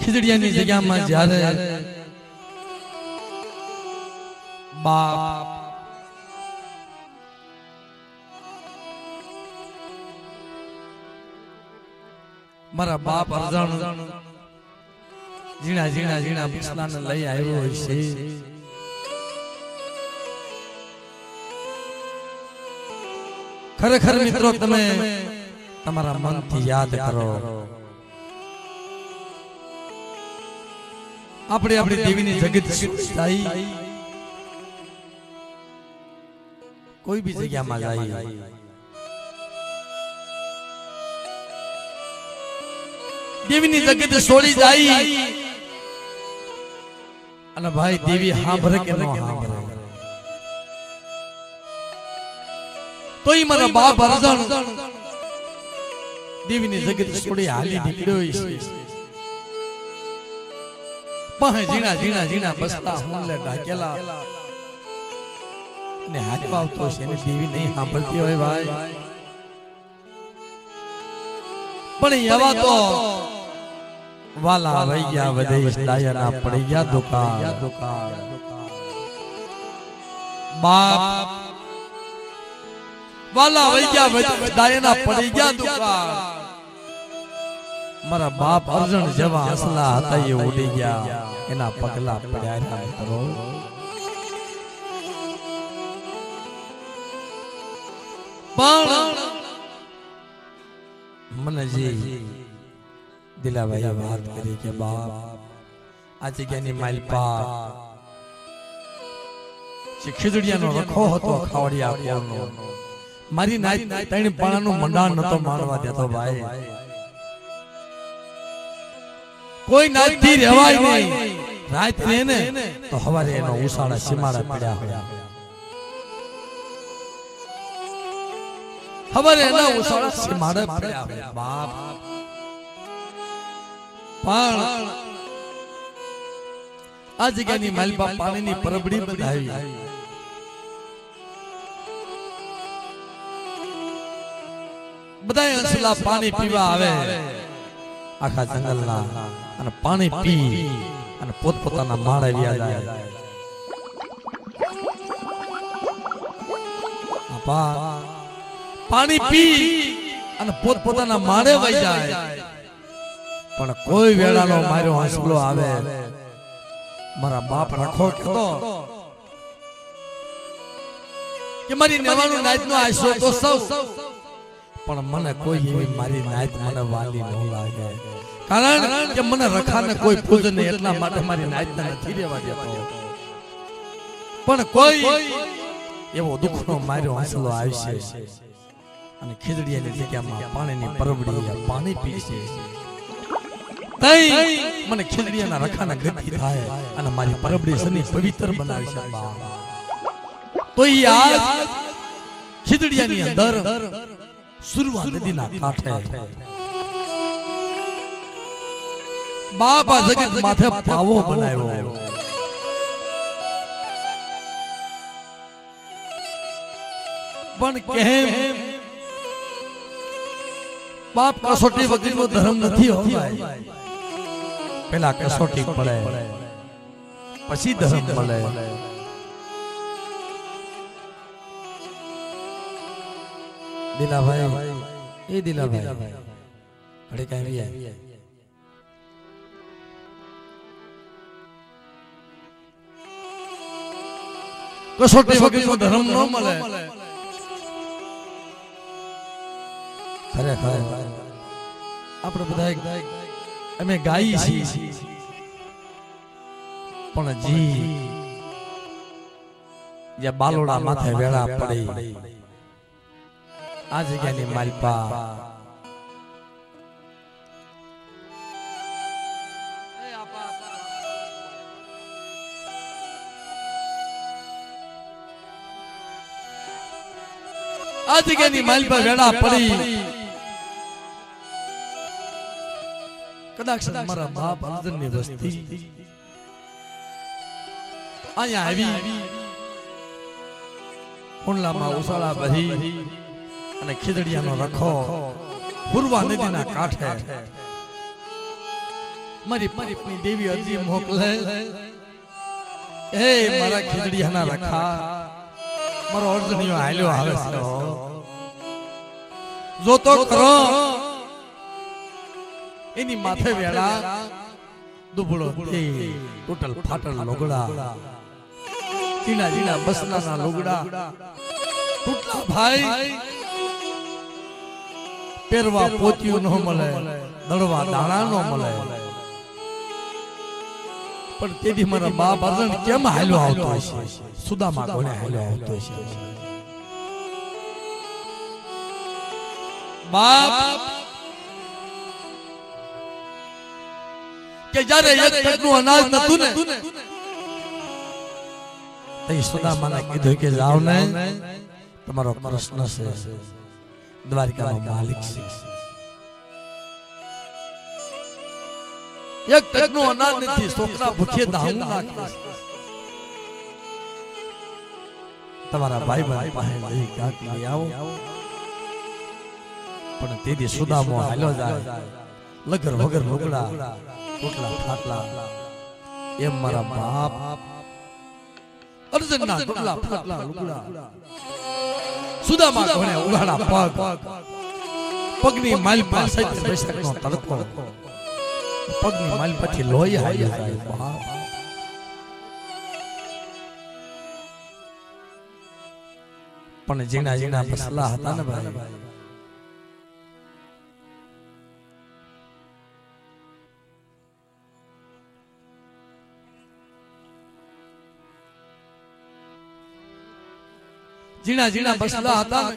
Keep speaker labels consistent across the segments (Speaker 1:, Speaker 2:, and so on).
Speaker 1: ખીજડીયાની જગ્યામાં જ્યારે બાપ મારા બાપ અરજણ ઝીણા ઝીણા ઝીણા બિસ્લાને લઈ આવ્યો છે. ખરેખર મિત્રો, તમે તમારા મનથી યાદ કરો. આપણે આપણી દેવીની જગત સ્થાયી? કોઈ બી જગ્યામાં જાય દેવીની જગત છોડી જાય. અને ભાઈ દેવી સાંભળે કે ન સાંભળે તો ઈ મારા બાપ અરજણ દેવીની જગત છોડી હાલી નીકળ્યો છે પાસે ઝીણા ઝીણા ઝીણા બસતા હુંલે ઢાકેલા. ને હાથ પાવતો છે ને દેવી નહીં સાંભળતી હોય ભાઈ. પણ એવા તો વાલા વઈ ગયા વધે ડાયના પડી ગયા દુકાન બાપ. વાલા વઈ ગયા ડાયના પડી ગયા દુકાન મારા બાપ અર્જુન જેવા હસલા હતા એ ઉડી ગયા. એના પગલા પડ્યા મિત્રો મને જે દિલાભાઈએ વાત કરી કે, બાપ, આ જગ્યાની માલપા જે ખીજડીયાનો રખો હતો, ખાવડિયા મારી નાઈ ત્રણ પાણાનું મંડાણ નતો માણવા દેતો ભાઈ. કોઈ નાતથી રહેવાય નહીં રાત રહે ને તો હવારે એનો ઉસાળા સીમાડા પડ્યા હોય હવારે એના ઉસાળા સીમાડા પડ્યા હોય બાપ પણ આ જગ્યાની માલપા પાણીની પરબડી બંધાવી બધા અંશલા પાણી પીવા આવે આખા જંગલના અને પાણી પી અને પોતપોતાના માળે વ્યા જાય. પાણી પી અને પોતપોતાના માળે વહી જાય. પણ કોઈ વેળાનો માર્યો હંસલો આવે. મારા બાપ રખો કહેતો કે મારી નવાનું નાચ નો આશો તો સૌ. પણ મને કોઈ એવી મારી નાત મને વાલી ન લાગે. કારણ કે મને રખાને કોઈ પૂજ નહીં એટલા માટે મારી નાચ નથી રહેવા દેતો. પણ કોઈ એવો દુઃખનો માર્યો હસલો આવશે. અને ખીજડીયાની જગ્યામાં પાણીની પરબડી પાણી પીશે. તઈ મને ખીજડીયાના રખાના ગતિ થાય અને મારી પરબડી સની પવિત્ર બનાવી છે તો ખીજડીયાની અંદર સુરવા નદીના કાંઠે બાપા જગત માથે પાવો બનાવ્યો પણ કેમ બાપ કસોટી વગરનો ધર્મ નથી હો ભાઈ પેલા કસોટી પડે પછી ધર્મ મળે દિલાભાઈ એ દિલાભાઈ ઘડી કઈ આવી કસોટી વગરનો ધર્મ ન મળે ખરેખર આપણે બધા અમે ગાઈ છીએ પણ જી બાલોડા માથે વેળા પડી આ જગ્યાની માલપા આ જગ્યાની માલપા વેળા પડી. કદાચ મારા બાપ અર્જુનની વસ્તી અહીંયા આવી. કુંડલામાં ઉસાળા બધી અને ખીદડિયાનો રખો પૂર્વા નદીના કાંઠે. મારી પરી દેવી અરજી મોકલે. એ મારા ખીદડિયાના રખા. મારો અર્જનીયો હાલ્યો આવે છે. જો તો કરો. એની માથે વેળા દુબળો ટોટલ ફાટલ લોગડા. ઝીણા ઝીણા બસના લોગડા. ટૂટલા ભાઈ પહેરવા પોતિયું ન મળે દળવા દાણા ન મળે. પણ તેથી મારા બાપ અર્જન કેમ હાલ્યો આવતો હશે? સુદામા કોને હાલ્યો આવતો હશે? બાપ! કે જ્યારે એક પેટનું અનાજ નતું ને તે સુદામાને કીધું કે જાવ ને. તમારો પ્રશ્ન છે. દ્વારિકાનો માલિક છે. એક ટકનું અનાજ નથી છોકરા ભૂખે દાહું નાખે તમારા ભાઈ ભાઈ પાસે લઈ કાંક લઈ આવો. પણ તેથી સુદામો હાલ્યો જાય. લગર વગર રોકડા ટોટલા ફાટલા એમ મારા બાપ અર્જુનના ટોટલા ફાટલા લુગડા. સુદામા કોને ઉઘાડા પગ. પગની માલ પાસે દશકનો તડકો. પગની માલ પછી લોહી હાલી જાય બાપ પણ જીણા જીણા પસલા હતા ને ભાઈ. જીણા જીણા બસલા હતા.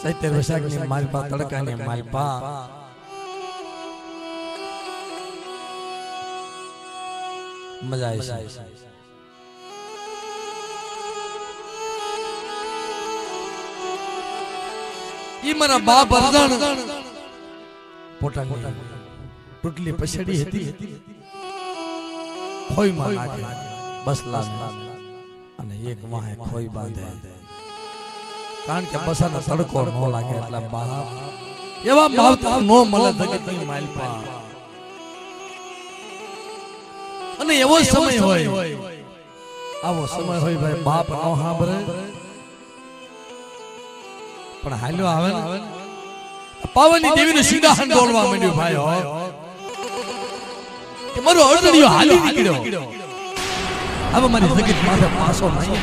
Speaker 1: સત્તર વૈશાખની માલપા તડકાની માલપા. મજા આવી છે. ઈ મારા બાપ અરજણ. પોતાની ટૂટલી પછડી હતી. ખોઈમાં નાખે. બસલા અને એક વાહે ખોઈ બાંધે. કારણ કે બસાનો તડકો ન લાગે એટલે બાપ એવા માવતર નો મળે જગતની માલપા અને એવો સમય હોય. આવો સમય હોય ભાઈ બાપ નો સાંભળે. પણ હાલ્યો આવે ને? પાવનની દેવીનું સિંહાસન દોડવા માંડ્યું ભાઈ હો. કે મારો અર્જણિયો હાલી નીકળ્યો. હવે મારી જગત માથે પાસો નહીં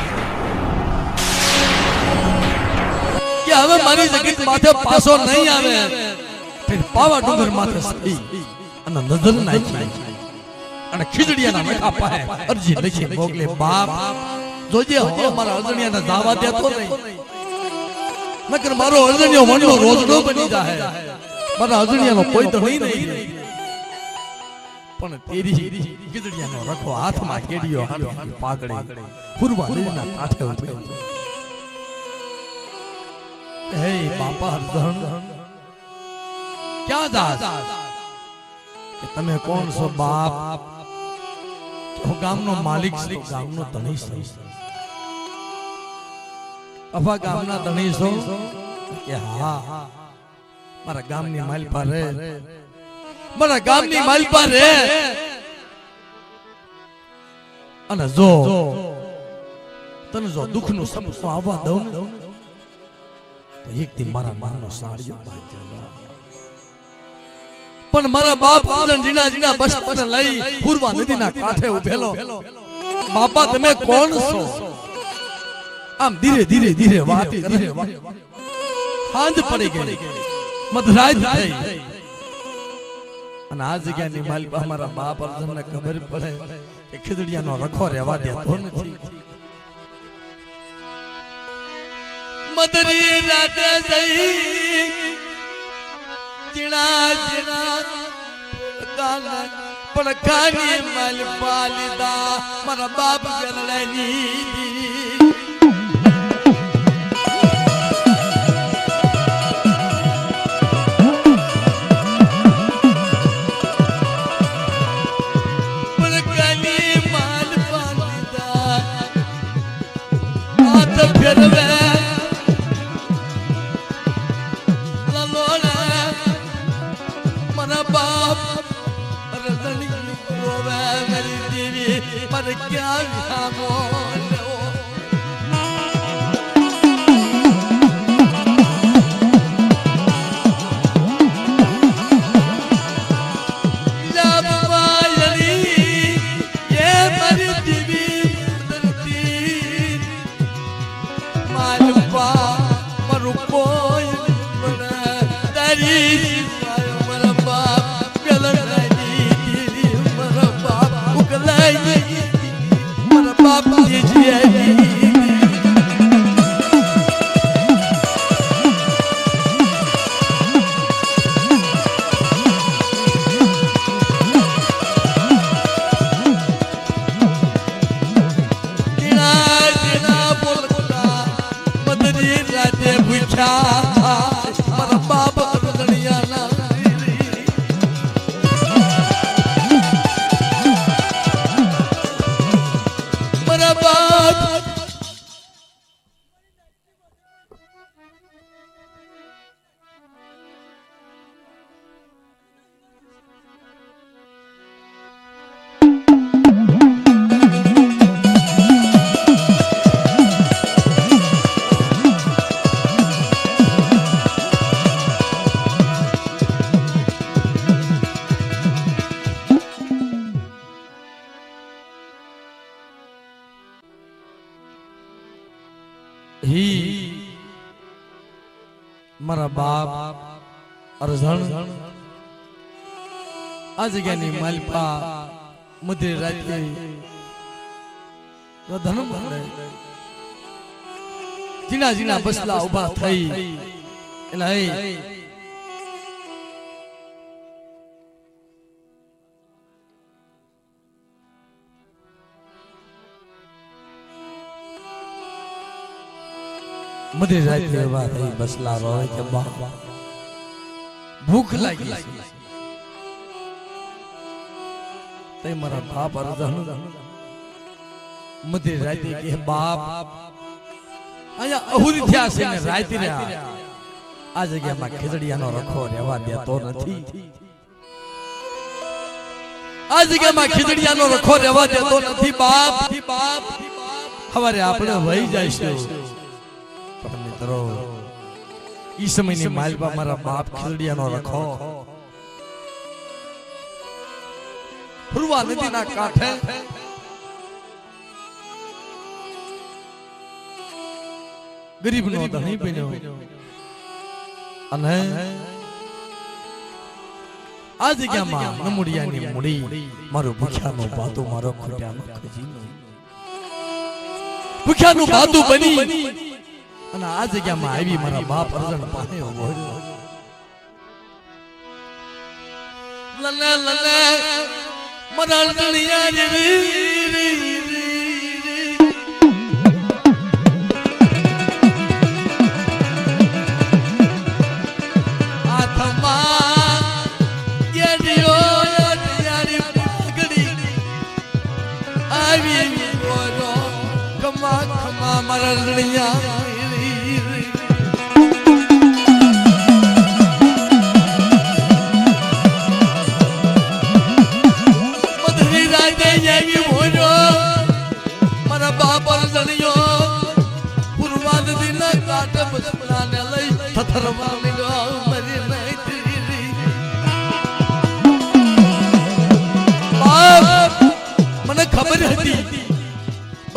Speaker 1: કે હવે મારી જગત માથે પાસો નહીં આવે. ફિર પાવા ડુંગર માથે સહી અને નજર નાખી. અને ખીજડીયાના મેઠા પાહે અરજી લખી મોકલે, બાપ, જોજે હો મારા અજણિયાને દાવા દેતો નહીં. નકર મારો અર્જણિયો મનનો રોજડો બની જાય મારા અજણિયાનો કોઈ તો નહીં નહીં પણ તેરી ગીદડિયાનો રખો હાથમાં કેડિયો હાથમાં પાકડે. પૂર્વા નદીના કાંઠે ઉભે. હે બાપા હરધણ ક્યાં દાસ કે તમે કોણ છો બાપ? હું ગામનો માલિક છું, ગામનો ધણી છું. અફા ગામના ધણી છો? કે હા, મારા ગામની માલપા રે. મારા ગામની માલપા રે અને જો તને જો દુઃખનું સમસો આવવા દઉં, તો એક દી મારા માનો સાડિયો બાંધી પણ મારા બાપ આનંદ જીના બસ પર લઈ પૂર્વા નદીના કાંઠે ઉભેલો. બાપા તમે કોણ છો? આમ ધીરે ધીરે ધીરે વાત ધીરે હાંજ પડી ગઈ. મધરાજ થઈ. અને આ જગ્યાની માલિક અમારા બાપ અર્જુન ખબર પડે કે ખીજડીયાનો રખો રહેવા દેતો નથી. મદરી રાતે જઈ ચીણા ચીણા પણ પડકાની માલ પાલિદા મારા બાપ ગરડાની હાથ તારી અરઝણ આ જગ્યાની માલપા મધ્ય રાત્રે ધન મળે જીના જીના બસલા ઊભા થઈ. એટલે મધ્ય રાત્રે ઊભા થઈ. બસલા રોય કે બા. ભૂખ લાગી છે. તે મારા બાપ અરધન મધ્ય રાતે કે બાપ, અહીંયા અહુરી થયા છે ને રાતે રહ્યા. આ જગ્યામાં ખેજડીયાનો રખો રહેવા દેતો નથી. આ જગ્યામાં ખીચડીયાનો રખો રહેવા દેતો નથી બાપ બાપ. હવારે આપણે વહી જઈશું. પણ મિત્રો ઈ સમયની માલબા મારા બાપ ખીચડીયાનો રખો. ફુરવા નદીના કાંઠે. ગરીબ નો ધણી બન્યો. અને આ જગ્યામાં નમુડિયાની મૂડી મારું ભૂખ્યાનો બાતું મારો ખોટ્યાનો ખજીનો. ભૂખ્યાનું બાતું બની. અને આ જગ્યામાં આવી મારા બાપ અર્જણ પાસે ઊભો લલે લલે, મારા અર્જણિયા જેવી ખમા ખમા મારા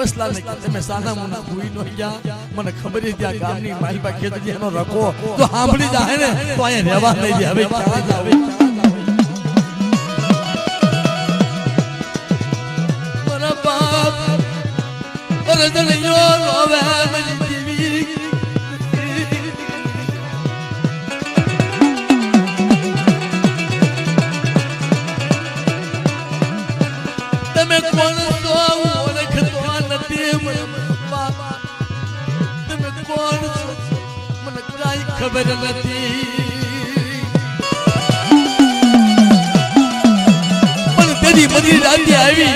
Speaker 1: કે તમે સાના મુના ભૂઈ નો ગયા મને ખબર છે ત્યાં ગામની મારી પાસે ખેતરી એનો રખો તો સાંભળી જાય ને, તો અહીંયા રહેવા નહીં દે હવે ક્યાં જાવે બાપ અરદણિયો રોવે મારી દેવી ખબર નથી. પણ તેની બધી રાતે આવી.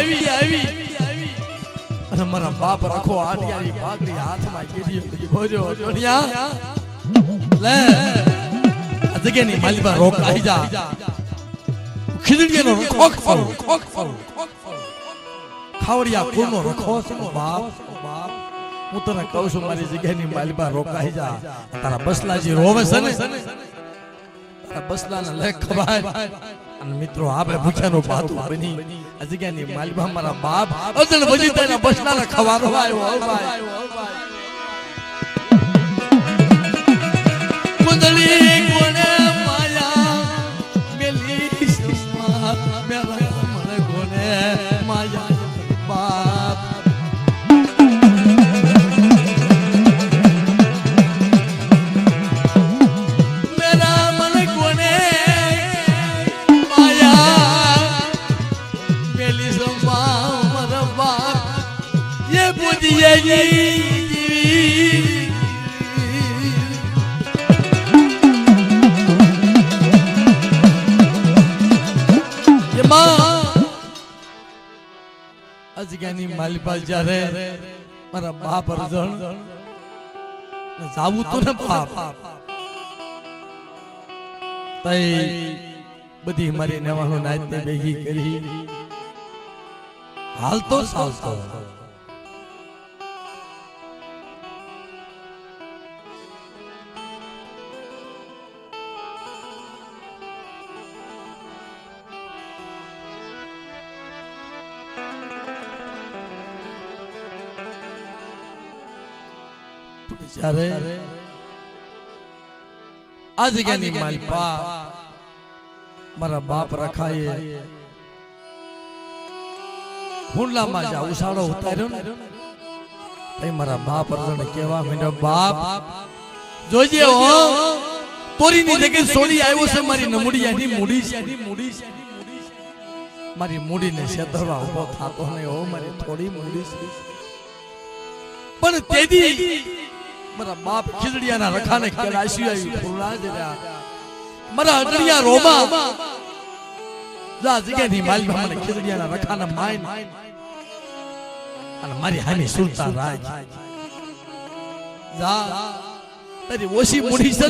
Speaker 1: અને મારા બાપ રાખો આડિયાની પાઘડી હાથમાં કેરી ભોજો જોડિયા લે. આ જગ્યાની માલિબા રોક આવી જા. ખીજડીયાનો રખો ખરો રખો ખરો ખાવડિયા કોનો રખો છે બાપ. હું તને કહું છું મારી જગ્યાની માલિબા રોકાઈ જા. તારા બસલાજી રોવે છે ને? તારા બસલાને લેખ ખવાય. અને મિત્રો આપણે ભૂખ્યાનું ભાતું બની. આ જગ્યાની માલિબા મારા બાપ. અજણ વજી તેના બસલાને ખવાનો આવ્યો ભાઈ કુંડલી અજગાની માલિપાલ જ્યારે મારા બાપ અર્જણ જાવું તો ને બાપ તઈ બધી મારી નવાનો નાચ ને ભેગી કરી. હાલ તો સાવતો. જ્યારે આ જગ્યાની માલપા મારા બાપ રખાય હુંડલામાં જા ઉસાળો ઉતાર્યો ને મારા બાપ અર્જુન કેવા મેં બાપ જોજે હો તોરીની જગ્યાએ સોડી આવ્યો છે મારી નમુડિયાની મૂડી છે મૂડી છે મારી મૂડીને છેતરવા ઊભો થાતો નહીં હો મારી થોડી મૂડી છે પણ તેદી મારા બાપ ખીજડીયાના રખાને કેલાશી આવી ફૂલના જ મારા અડડિયા રોમા. જા જગ્યાની માલ મને ખીજડીયાના રખાના માઈન. અને મારી હામી સુલતાન રાજ. જા તારી ઓછી મૂડી છે